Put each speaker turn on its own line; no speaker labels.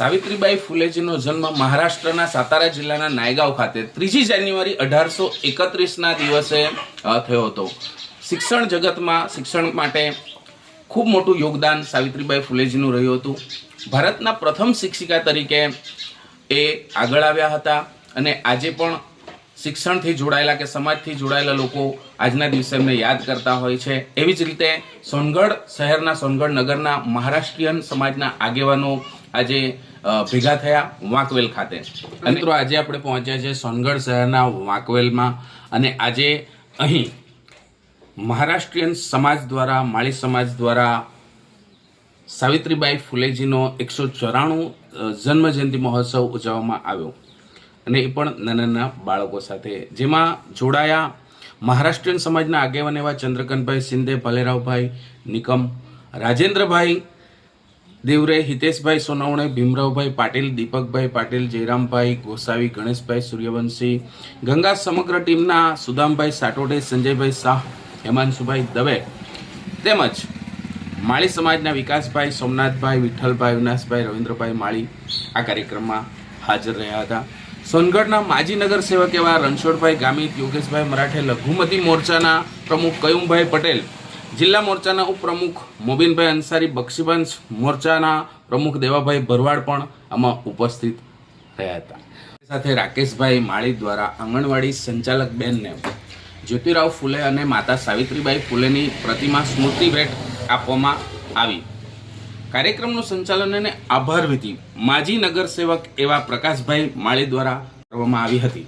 સાવિત્રીબાઈ ફુલેજીનો જન્મ મહારાષ્ટ્રના સાતારા જિલ્લાના નાયગાંવ ખાતે ત્રીજી જાન્યુઆરી અઢારસો એકત્રીસના દિવસે થયો હતો. શિક્ષણ જગતમાં, શિક્ષણ માટે ખૂબ મોટું યોગદાન સાવિત્રીબાઈ ફુલેજીનું રહ્યું હતું. ભારતના પ્રથમ શિક્ષિકા તરીકે એ આગળ આવ્યા હતા અને આજે પણ શિક્ષણથી જોડાયેલા કે સમાજથી જોડાયેલા લોકો આજના દિવસે એમને યાદ કરતા હોય છે. એવી જ રીતે સોનગઢ શહેરના સોનગઢ નગરના મહારાષ્ટ્રીયન સમાજના આગેવાનો આજે ભેગા થયા વાંકવેલ ખાતે. મિત્રો આજે આપણે પહોંચ્યા છે સોનગઢ શહેરના વાંકવેલમાં અને આજે અહીં મહારાષ્ટ્રીયન સમાજ દ્વારા માળી સમાજ દ્વારા સાવિત્રીબાઈ ફુલેજીનો એકસો ચોરાણું જન્મજયંતિ મહોત્સવ ઉજવવામાં આવ્યો. અને એ પણ નાના નાના બાળકો સાથે. જેમાં જોડાયા મહારાષ્ટ્રીયન સમાજના આગેવાન એવા ચંદ્રકાંતભાઈ શિંદે, ભલેરાવભાઈ નિકમ, રાજેન્દ્રભાઈ દેવરે, હિતેશભાઈ સોનવણે, ભીમરાવભાઈ પાટીલ, દીપકભાઈ પાટીલ, જયરામભાઈ ગોસાવી, ગણેશભાઈ સૂર્યવંશી, ગંગા સમગ્ર ટીમના સુદામભાઈ સાટોડે સંજયભાઈ શાહ, હેમાંશુભાઈ દવે તેમજ માળી સમાજના વિકાસભાઈ સોમનાથભાઈ, વિઠ્ઠલભાઈ, વિનાશભાઈ, રવિન્દ્રભાઈ માળી આ કાર્યક્રમમાં હાજર રહ્યા હતા. સોનગઢના માજી નગર સેવક એવા રણછોડભાઈ ગામિત, યોગેશભાઈ મરાઠે, લઘુમતી મોરચાના પ્રમુખ કયુમભાઈ પટેલ, જિલ્લા મોરચાના ઉપપ્રમુખ મોબીનભાઈ અંસારી બક્ષીબંશ મોરચાના પ્રમુખ દેવાભાઈ ભરવાડ પણ આમાં ઉપસ્થિત રહ્યા હતા. સાથે રાકેશભાઈ માળી દ્વારા આંગણવાડી સંચાલક બેનને જ્યોતિરાવ ફૂલે અને માતા સાવિત્રીબાઈ ફૂલેની પ્રતિમા સ્મૃતિ ભેટ આપવામાં આવી. કાર્યક્રમનું સંચાલન અને આભાર વિધિ માજી નગરસેવક એવા પ્રકાશભાઈ માળી દ્વારા કરવામાં આવી હતી.